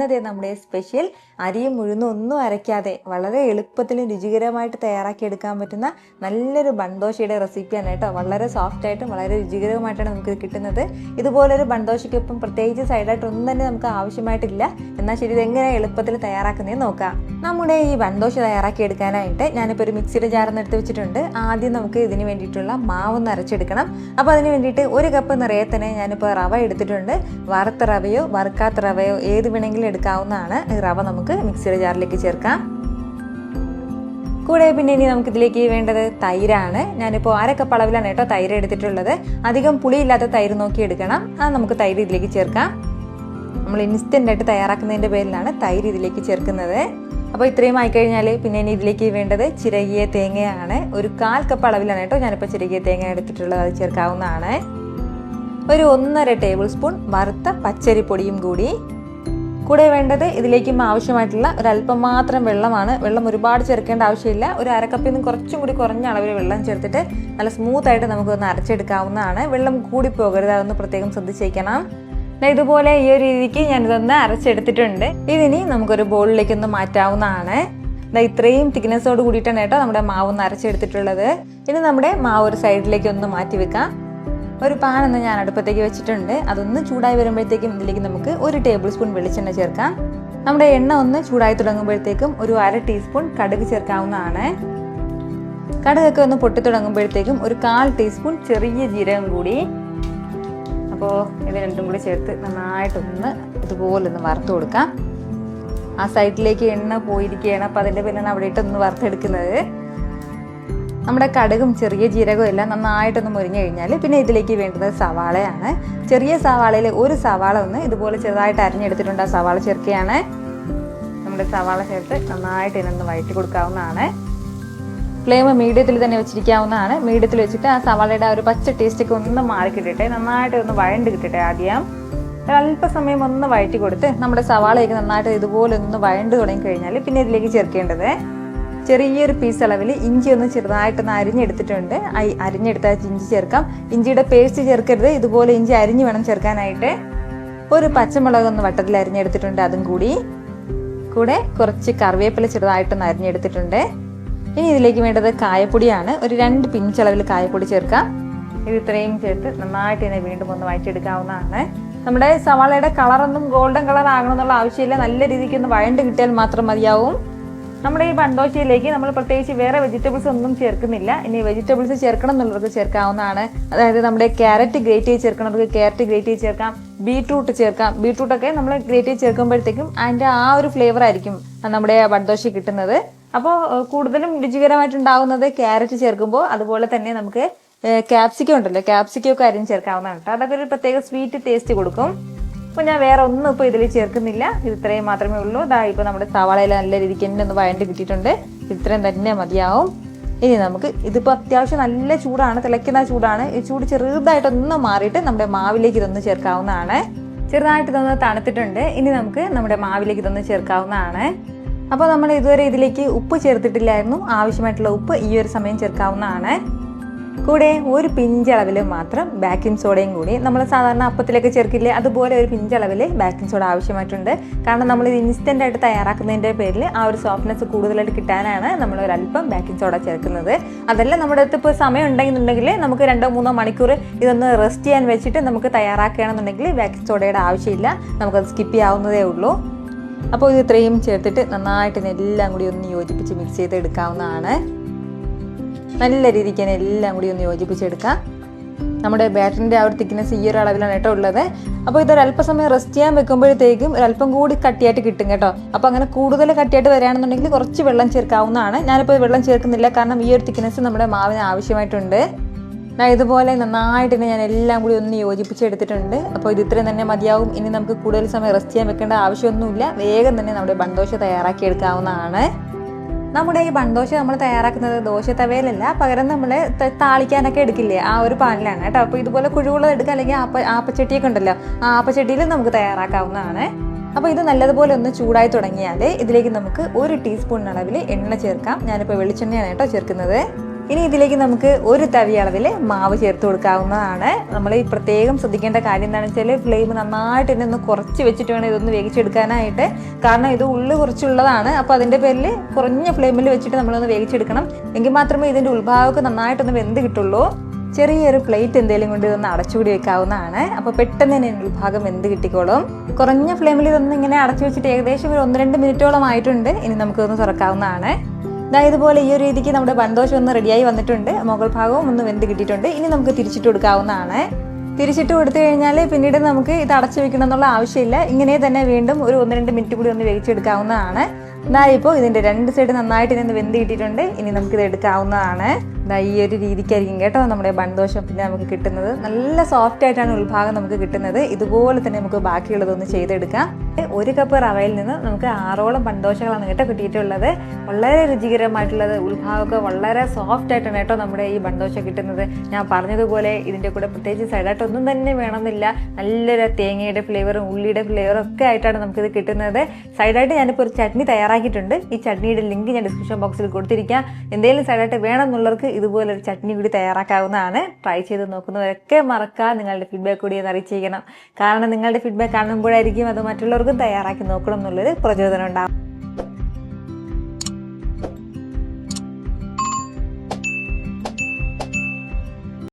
ഇന്നത്തെ നമ്മുടെ സ്പെഷ്യൽ അരിയും ഉഴുന്നും ഒന്നും അരയ്ക്കാതെ വളരെ എളുപ്പത്തിലും രുചികരമായിട്ട് തയ്യാറാക്കി എടുക്കാൻ പറ്റുന്ന നല്ലൊരു ബൺദോശയുടെ റെസിപ്പിയാണ് കേട്ടോ. വളരെ സോഫ്റ്റ് ആയിട്ടും വളരെ രുചികരവുമായിട്ടാണ് നമുക്ക് കിട്ടുന്നത്. ഇതുപോലൊരു ബൺദോശയ്ക്കൊപ്പം പ്രത്യേകിച്ച് സൈഡായിട്ട് ഒന്നും തന്നെ നമുക്ക് ആവശ്യമായിട്ടില്ല. എന്നാൽ ശരി ഇതെങ്ങനെ എളുപ്പത്തിൽ തയ്യാറാക്കുന്നതെന്ന് നോക്കാം. നമ്മുടെ ഈ ബൺദോശ തയ്യാറാക്കി എടുക്കാനായിട്ട് ഞാനിപ്പോൾ ഒരു മിക്സിയുടെ ജാറൊന്ന് എടുത്ത് വെച്ചിട്ടുണ്ട്. ആദ്യം നമുക്ക് ഇതിന് വേണ്ടിയിട്ടുള്ള മാവൊന്ന് അരച്ചെടുക്കണം. അപ്പോൾ അതിന് വേണ്ടിയിട്ട് ഒരു കപ്പ് നിറയെ തന്നെ ഞാനിപ്പോൾ റവ എടുത്തിട്ടുണ്ട്. വറുത്ത റവയോ വറുക്കാത്ത റവയോ ഏത് വേണമെങ്കിലും എടുക്കാവുന്നതാണ്. റവ നമുക്ക് മിക്സിയുടെ ജാറിലേക്ക് ചേർക്കാം. കൂടെ പിന്നെ ഇനി നമുക്ക് ഇതിലേക്ക് വേണ്ടത് തൈരാണ്. ഞാനിപ്പോൾ അര കപ്പ് അളവിലാണ് കേട്ടോ തൈര് എടുത്തിട്ടുള്ളത്. അധികം പുളിയില്ലാത്ത തൈര് നോക്കി എടുക്കണം. അത് നമുക്ക് തൈര് ഇതിലേക്ക് ചേർക്കാം. നമ്മൾ ഇൻസ്റ്റന്റ് ആയിട്ട് തയ്യാറാക്കുന്നതിന്റെ പേരിലാണ് തൈര് ഇതിലേക്ക് ചേർക്കുന്നത്. അപ്പോൾ ഇത്രയും ആയിക്കഴിഞ്ഞാൽ പിന്നെ ഇനി ഇതിലേക്ക് വേണ്ടത് ചിരകിയ തേങ്ങയാണ്. ഒരു കാൽ കപ്പ് അളവിലാണ് കേട്ടോ ഞാനിപ്പോൾ ചിരകിയ തേങ്ങ എടുത്തിട്ടുള്ളത്. അത് ചേർക്കാവുന്നതാണ്. ഒരു ഒന്നര ടേബിൾ സ്പൂൺ വറുത്ത പച്ചരിപ്പൊടിയും കൂടി. കൂടെ വേണ്ടത് ഇതിലേക്ക് ആവശ്യമായിട്ടുള്ള ഒരല്പം മാത്രം വെള്ളമാണ്. വെള്ളം ഒരുപാട് ചേർക്കേണ്ട ആവശ്യമില്ല. ഒരു അരക്കപ്പിൽ നിന്ന് കുറച്ചും കൂടി കുറഞ്ഞ അളവിൽ വെള്ളം ചേർത്തിട്ട് നല്ല സ്മൂത്ത് ആയിട്ട് നമുക്കൊന്ന് അരച്ചെടുക്കാവുന്നതാണ്. വെള്ളം കൂടി പോകരുത് അതൊന്ന് പ്രത്യേകം ശ്രദ്ധിച്ചേക്കണം. ഇതുപോലെ ഈ ഒരു രീതിക്ക് ഞാനിതൊന്ന് അരച്ചെടുത്തിട്ടുണ്ട്. ഇതിനി നമുക്കൊരു ബോളിലേക്ക് ഒന്ന് മാറ്റാവുന്നതാണ്. ദാ ഇത്രയും തിക്നെസ്സോട് കൂടിയിട്ടാണ് കേട്ടോ നമ്മുടെ മാവ് ഒന്ന് അരച്ചെടുത്തിട്ടുള്ളത്. ഇനി നമ്മുടെ മാവ് ഒരു സൈഡിലേക്ക് ഒന്ന് മാറ്റി വെക്കാം. ഒരു പാൻ ഒന്ന് ഞാൻ അടുപ്പത്തേക്ക് വെച്ചിട്ടുണ്ട്. അതൊന്ന് ചൂടായി വരുമ്പോഴത്തേക്കും ഇതിലേക്ക് നമുക്ക് ഒരു ടേബിൾ സ്പൂൺ വെളിച്ചെണ്ണ ചേർക്കാം. നമ്മുടെ എണ്ണ ഒന്ന് ചൂടായി തുടങ്ങുമ്പോഴത്തേക്കും ഒരു അര ടീസ്പൂൺ കടുക് ചേർക്കാവുന്നതാണ്. കടുകൊക്കെ ഒന്ന് പൊട്ടി തുടങ്ങുമ്പോഴത്തേക്കും ഒരു കാൽ ടീസ്പൂൺ ചെറിയ ജീരകം കൂടി. അപ്പോൾ ഇത് രണ്ടും കൂടി ചേർത്ത് നന്നായിട്ടൊന്ന് ഇതുപോലെ ഒന്ന് വറുത്ത് കൊടുക്കാം. ആ സൈഡിലേക്ക് എണ്ണ പോയിരിക്കുകയാണ്. അപ്പോൾ അതിന്റെ പിന്നെ അവിടെ ഇട്ടൊന്ന് വറുത്തെടുക്കുന്നത്. നമ്മുടെ കടുകും ചെറിയ ജീരകവും എല്ലാം നന്നായിട്ടൊന്ന് മുരിഞ്ഞു കഴിഞ്ഞാൽ പിന്നെ ഇതിലേക്ക് വേണ്ടത് സവാളയാണ്. ചെറിയ സവാളയിൽ ഒരു സവാള ഒന്ന് ഇതുപോലെ ചെറുതായിട്ട് അരിഞ്ഞെടുത്തിട്ടുണ്ട് ആ സവാള ചേർക്കുകയാണ്. നമ്മുടെ സവാള ചേർത്ത് നന്നായിട്ട് ഇതിനൊന്ന് വഴറ്റി കൊടുക്കാവുന്നതാണ്. ഫ്ലെയിം മീഡിയത്തിൽ തന്നെ വെച്ചിരിക്കാവുന്നതാണ്. മീഡിയത്തിൽ വെച്ചിട്ട് ആ സവാളയുടെ ആ ഒരു പച്ച ടേസ്റ്റൊക്കെ ഒന്ന് മാറി കിട്ടട്ടെ. നന്നായിട്ട് ഒന്ന് വഴണ്ട് കിട്ടട്ടെ ആദ്യം. അല്പസമയം ഒന്ന് വഴറ്റി കൊടുത്ത് നമ്മുടെ സവാളയൊക്കെ നന്നായിട്ട് ഇതുപോലെ ഒന്ന് വഴണ്ട് തുടങ്ങി കഴിഞ്ഞാൽ പിന്നെ ഇതിലേക്ക് ചേർക്കേണ്ടത് ചെറിയൊരു പീസ് അളവിൽ ഇഞ്ചി ഒന്ന് ചെറുതായിട്ടൊന്ന് അരിഞ്ഞെടുത്തിട്ടുണ്ട്. ഈ അരിഞ്ഞെടുത്ത ഇഞ്ചി ചേർക്കാം. ഇഞ്ചിയുടെ പേസ്റ്റ് ചേർക്കരുത്. ഇതുപോലെ ഇഞ്ചി അരിഞ്ഞ് വേണം ചേർക്കാനായിട്ട്. ഒരു പച്ചമുളക് ഒന്ന് വട്ടത്തിൽ അരിഞ്ഞെടുത്തിട്ടുണ്ട് അതും കൂടി. കൂടെ കുറച്ച് കറിവേപ്പില ചെറുതായിട്ടൊന്ന് അരിഞ്ഞെടുത്തിട്ടുണ്ട്. ഇനി ഇതിലേക്ക് വേണ്ടത് കായപ്പൊടിയാണ്. ഒരു രണ്ട് പിഞ്ചളവിൽ കായപ്പൊടി ചേർക്കാം. ഇത് ഇത്രയും ചേർത്ത് നന്നായിട്ട് ഇതിനെ വീണ്ടും ഒന്ന് വഴറ്റിയെടുക്കാവുന്നതാണ്. നമ്മുടെ സവാളയുടെ കളറൊന്നും ഗോൾഡൻ കളർ ആകണമെന്നുള്ള ആവശ്യമില്ല. നല്ല രീതിക്ക് ഒന്ന് വഴണ്ട് കിട്ടിയാൽ മാത്രം മതിയാവും. നമ്മുടെ ഈ ബണ്ടോശയിലേക്ക് നമ്മൾ പ്രത്യേകിച്ച് വേറെ വെജിറ്റബിൾസ് ഒന്നും ചേർക്കുന്നില്ല. ഇനി വെജിറ്റബിൾസ് ചേർക്കണം എന്നുള്ളവർക്ക് ചേർക്കാവുന്നതാണ്. അതായത് നമ്മുടെ ക്യാരറ്റ് ഗ്രേറ്റ് ചെയ്ത് ചേർക്കണവർക്ക് ക്യാരറ്റ് ഗ്രേറ്റ് ചെയ്ത് ചേർക്കാം. ബീട്രൂട്ട് ചേർക്കാം. ബീട്രൂട്ടൊക്കെ നമ്മൾ ഗ്രേറ്റ് ചെയ്ത് ചേർക്കുമ്പോഴത്തേക്കും അതിന്റെ ആ ഒരു ഫ്ലേവർ ആയിരിക്കും നമ്മുടെ ബണ്ടോശ കിട്ടുന്നത്. അപ്പോൾ കൂടുതലും രുചികരമായിട്ടുണ്ടാവുന്നത് ക്യാരറ്റ് ചേർക്കുമ്പോൾ അതുപോലെ തന്നെ നമുക്ക് ക്യാപ്സിക്കം ഉണ്ടല്ലോ. ക്യാപ്സിക്കം ഒക്കെ അരിഞ്ഞ് ചേർക്കാവുന്നതാണ്. കേട്ടോ അതൊക്കെ ഒരു പ്രത്യേക സ്വീറ്റ് ടേസ്റ്റ് കൊടുക്കും. അപ്പോൾ ഞാൻ വേറെ ഒന്നും ഇപ്പോൾ ഇതിൽ ചേർക്കുന്നില്ല. ഇത് ഇത്രയും മാത്രമേ ഉള്ളൂ. ഇതാ ഇപ്പോൾ നമ്മുടെ സവാളയിൽ നല്ല രീതിക്ക് തന്നെ ഒന്ന് വഴണ്ട് കിട്ടിയിട്ടുണ്ട്. ഇത്രയും തന്നെ മതിയാവും. ഇനി നമുക്ക് ഇതിപ്പോൾ അത്യാവശ്യം നല്ല ചൂടാണ് തിളയ്ക്കുന്ന ചൂടാണ്. ഈ ചൂട് ചെറുതായിട്ടൊന്ന് മാറിയിട്ട് നമ്മുടെ മാവിലേക്ക് ഇതൊന്ന് ചേർക്കാവുന്നതാണ്. ചെറുതായിട്ട് ഇതൊന്ന് തണുത്തിട്ടുണ്ട്. ഇനി നമുക്ക് നമ്മുടെ മാവിലേക്ക് ഇതൊന്ന് ചേർക്കാവുന്നതാണ്. അപ്പോൾ നമ്മൾ ഇതുവരെ ഇതിലേക്ക് ഉപ്പ് ചേർത്തിട്ടില്ലായിരുന്നു. ആവശ്യമായിട്ടുള്ള ഉപ്പ് ഈ ഒരു സമയം ചേർക്കാവുന്നതാണ്. കൂടെ ഒരു പിഞ്ചളവിൽ മാത്രം ബേക്കിംഗ് സോഡയും കൂടി നമ്മൾ സാധാരണ അപ്പത്തിലൊക്കെ ചേർക്കില്ലേ അതുപോലെ ഒരു പിഞ്ചളവിൽ ബേക്കിംഗ് സോഡ ആവശ്യമായിട്ടുണ്ട്. കാരണം നമ്മൾ ഇത് ഇൻസ്റ്റന്റ് ആയിട്ട് തയ്യാറാക്കുന്നതിന്റെ പേരിൽ ആ ഒരു സോഫ്റ്റ്നെസ് കൂടുതലായിട്ട് കിട്ടാനാണ് നമ്മൾ ഒരല്പം ബേക്കിംഗ് സോഡ ചേർക്കുന്നത്. അതല്ല നമ്മുടെ അടുത്ത് ഇപ്പോൾ സമയം ഉണ്ടെന്നുണ്ടെങ്കിൽ നമുക്ക് രണ്ടോ മൂന്നോ മണിക്കൂർ ഇതൊന്ന് റെസ്റ്റ് ചെയ്യാൻ വെച്ചിട്ട് നമുക്ക് തയ്യാറാക്കുകയാണെന്നുണ്ടെങ്കിൽ ബേക്കിംഗ് സോഡയുടെ ആവശ്യമില്ല. നമുക്കത് സ്കിപ്പ് ചെയ്യാവുന്നതേ ഉള്ളൂ. അപ്പോൾ ഇത് ഇത്രയും ചേർത്തിട്ട് നന്നായിട്ട് ഇതിനെല്ലാം കൂടി ഒന്ന് യോജിപ്പിച്ച് മിക്സ് ചെയ്ത് എടുക്കാവുന്നതാണ് നല്ല രീതിക്ക് തന്നെ എല്ലാം കൂടി ഒന്ന് യോജിപ്പിച്ചെടുക്കാം. നമ്മുടെ ബാറ്ററിന്റെ ആ ഒരു തിക്നെസ് ഈ ഒരു അളവിലാണ് കേട്ടോ ഉള്ളത്. അപ്പോൾ ഇതൊരു അല്പസമയം റെസ്റ്റ് ചെയ്യാൻ വെക്കുമ്പോഴത്തേക്കും ഒരല്പം കൂടി കട്ടിയായിട്ട് കിട്ടും കേട്ടോ. അപ്പോൾ അങ്ങനെ കൂടുതൽ കട്ടിയായിട്ട് വരികയാണെന്നുണ്ടെങ്കിൽ കുറച്ച് വെള്ളം ചേർക്കാവുന്നതാണ്. ഞാനിപ്പോൾ വെള്ളം ചേർക്കുന്നില്ല. കാരണം ഈ ഒരു തിക്നെസ് നമ്മുടെ മാവിന് ആവശ്യമായിട്ടുണ്ട്. ഞാൻ ഇതുപോലെ നന്നായിട്ട് തന്നെ ഞാൻ എല്ലാം കൂടി ഒന്ന് യോജിപ്പിച്ചെടുത്തിട്ടുണ്ട്. അപ്പോൾ ഇത് ഇത്രയും തന്നെ മതിയാവും. ഇനി നമുക്ക് കൂടുതൽ സമയം റെസ്റ്റ് ചെയ്യാൻ വെക്കേണ്ട ആവശ്യമൊന്നുമില്ല. വേഗം തന്നെ നമ്മുടെ ബന്ദോഷ തയ്യാറാക്കി എടുക്കാവുന്നതാണ് നമ്മുടെ ഈ ബൺദോശ നമ്മൾ തയ്യാറാക്കുന്നത് ദോശ തവയിലല്ല പകരം നമ്മൾ താളിക്കാനൊക്കെ എടുക്കില്ലേ? ആ ഒരു പാനിലാണ് കേട്ടോ. അപ്പോൾ ഇതുപോലെ കുഴിവുള്ളത് എടുക്കുക അല്ലെങ്കിൽ ആപ്പ ആപ്പച്ചട്ടിയൊക്കെ ഉണ്ടല്ലോ. ആ ആപ്പച്ചട്ടിയിൽ നമുക്ക് തയ്യാറാക്കാവുന്നതാണ്. അപ്പോൾ ഇത് നല്ലതുപോലെ ഒന്ന് ചൂടായി തുടങ്ങിയാൽ ഇതിലേക്ക് നമുക്ക് ഒരു ടീസ്പൂൺ അളവിൽ എണ്ണ ചേർക്കാം. ഞാനിപ്പോൾ വെളിച്ചെണ്ണയാണ് കേട്ടോ ചേർക്കുന്നത്. ഇനി ഇതിലേക്ക് നമുക്ക് ഒരു തവി അളവിൽ മാവ് ചേർത്ത് കൊടുക്കാവുന്നതാണ്. നമ്മൾ ഈ പ്രത്യേകം ശ്രദ്ധിക്കേണ്ട കാര്യം എന്താണെന്ന് വെച്ചാൽ ഫ്ലെയിം നന്നായിട്ട് ഒന്ന് കുറച്ച് വെച്ചിട്ട് വേണം ഇതൊന്ന് വേവിച്ചെടുക്കാനായിട്ട്. കാരണം ഇത് ഉള്ളു കുറച്ചുള്ളതാണ്. അപ്പോൾ അതിന്റെ പേരിൽ കുറഞ്ഞ ഫ്ലെയിമിൽ വെച്ചിട്ട് നമ്മളൊന്ന് വേവിച്ചെടുക്കണം. എങ്കിൽ മാത്രമേ ഇതിന്റെ ഉത്ഭാവമൊക്കെ നന്നായിട്ടൊന്ന് വെന്ത് കിട്ടുള്ളൂ. ചെറിയൊരു പ്ലേറ്റ് എന്തെങ്കിലും കൊണ്ട് ഇതൊന്ന് അടച്ചുകൂടി വെക്കാവുന്നതാണ്. അപ്പോൾ പെട്ടെന്ന് തന്നെ ഉൾഭാഗം വെന്ത് കിട്ടിക്കോളും. കുറഞ്ഞ ഫ്ലെയിമിൽ ഇതൊന്ന് ഇങ്ങനെ അടച്ചു വെച്ചിട്ട് ഏകദേശം ഒരു ഒന്ന് രണ്ട് മിനിറ്റോളം ആയിട്ടുണ്ട്. ഇനി നമുക്കൊന്ന് തുറക്കാവുന്നതാണ്. ഇതാ ഇതുപോലെ ഈ ഒരു രീതിക്ക് നമ്മുടെ ബന്ദോഷം ഒന്ന് റെഡിയായി വന്നിട്ടുണ്ട്. മുകൾ ഭാഗവും ഒന്ന് വെന്ത് കിട്ടിയിട്ടുണ്ട്. ഇനി നമുക്ക് തിരിച്ചിട്ട് കൊടുക്കാവുന്നതാണ്. തിരിച്ചിട്ട് കൊടുത്തു കഴിഞ്ഞാൽ പിന്നീട് നമുക്ക് ഇത് അടച്ചു വെക്കണം എന്നുള്ള ആവശ്യമില്ല. ഇങ്ങനെ തന്നെ വീണ്ടും ഒരു ഒന്ന് രണ്ട് മിനിറ്റ് കൂടി ഒന്ന് വേവിച്ചെടുക്കാവുന്നതാണ്. ഇതാ ഇപ്പോൾ ഇതിന്റെ രണ്ട് സൈഡ് നന്നായിട്ട് ഇതിന് വെന്ത് കിട്ടിയിട്ടുണ്ട്. ഇനി നമുക്കിത് എടുക്കാവുന്നതാണ്. ഇതാ ഈ ഒരു രീതിക്കായിരിക്കും കേട്ടോ നമ്മുടെ ബൺദോഷം പിന്നെ നമുക്ക് കിട്ടുന്നത്. നല്ല സോഫ്റ്റ് ആയിട്ടാണ് ഉൾഭാഗം നമുക്ക് കിട്ടുന്നത്. ഇതുപോലെ തന്നെ നമുക്ക് ബാക്കിയുള്ളതൊന്ന് ചെയ്തെടുക്കാം. ഒരു കപ്പ് റവയിൽ നിന്ന് നമുക്ക് ആറോളം പണ്ടോശകളാണ് കേട്ടോ കിട്ടിയിട്ടുള്ളത്. വളരെ രുചികരമായിട്ടുള്ളത് ഉത്ഭാവമൊക്കെ വളരെ സോഫ്റ്റ് ആയിട്ടാണ് കേട്ടോ നമ്മുടെ ഈ ബണ്ടോശ കിട്ടുന്നത്. ഞാൻ പറഞ്ഞതുപോലെ ഇതിന്റെ കൂടെ പ്രത്യേകിച്ച് സൈഡായിട്ട് ഒന്നും തന്നെ വേണമെന്നില്ല. നല്ലൊരു തേങ്ങയുടെ ഫ്ലേവറും ഉള്ളിയുടെ ഫ്ലേവറും ഒക്കെ ആയിട്ടാണ് നമുക്കിത് കിട്ടുന്നത്. സൈഡായിട്ട് ഞാനിപ്പോൾ ഒരു ചട്നി തയ്യാറാക്കിയിട്ടുണ്ട്. ഈ ചട്നിയുടെ ലിങ്ക് ഞാൻ ഡിസ്ക്രിപ്ഷൻ ബോക്സിൽ കൊടുത്തിരിക്കാം. എന്തെങ്കിലും സൈഡായിട്ട് വേണമെന്നുള്ളവർക്ക് ഇതുപോലെ ഒരു ചട്നി കൂടി തയ്യാറാക്കാവുന്നതാണ്. ട്രൈ ചെയ്ത് നോക്കുന്നവരൊക്കെ മറക്കാതെ നിങ്ങളുടെ ഫീഡ്ബാക്ക് കൂടി അത് അറിയിച്ചിരിക്കണം കാരണം നിങ്ങളുടെ ഫീഡ്ബാക്ക് കാണുമ്പോഴായിരിക്കും അത് മറ്റുള്ളവർക്കും തയ്യാറാക്കി നോക്കണം എന്നുള്ളൊരു പ്രചോദനം ഉണ്ടാവും.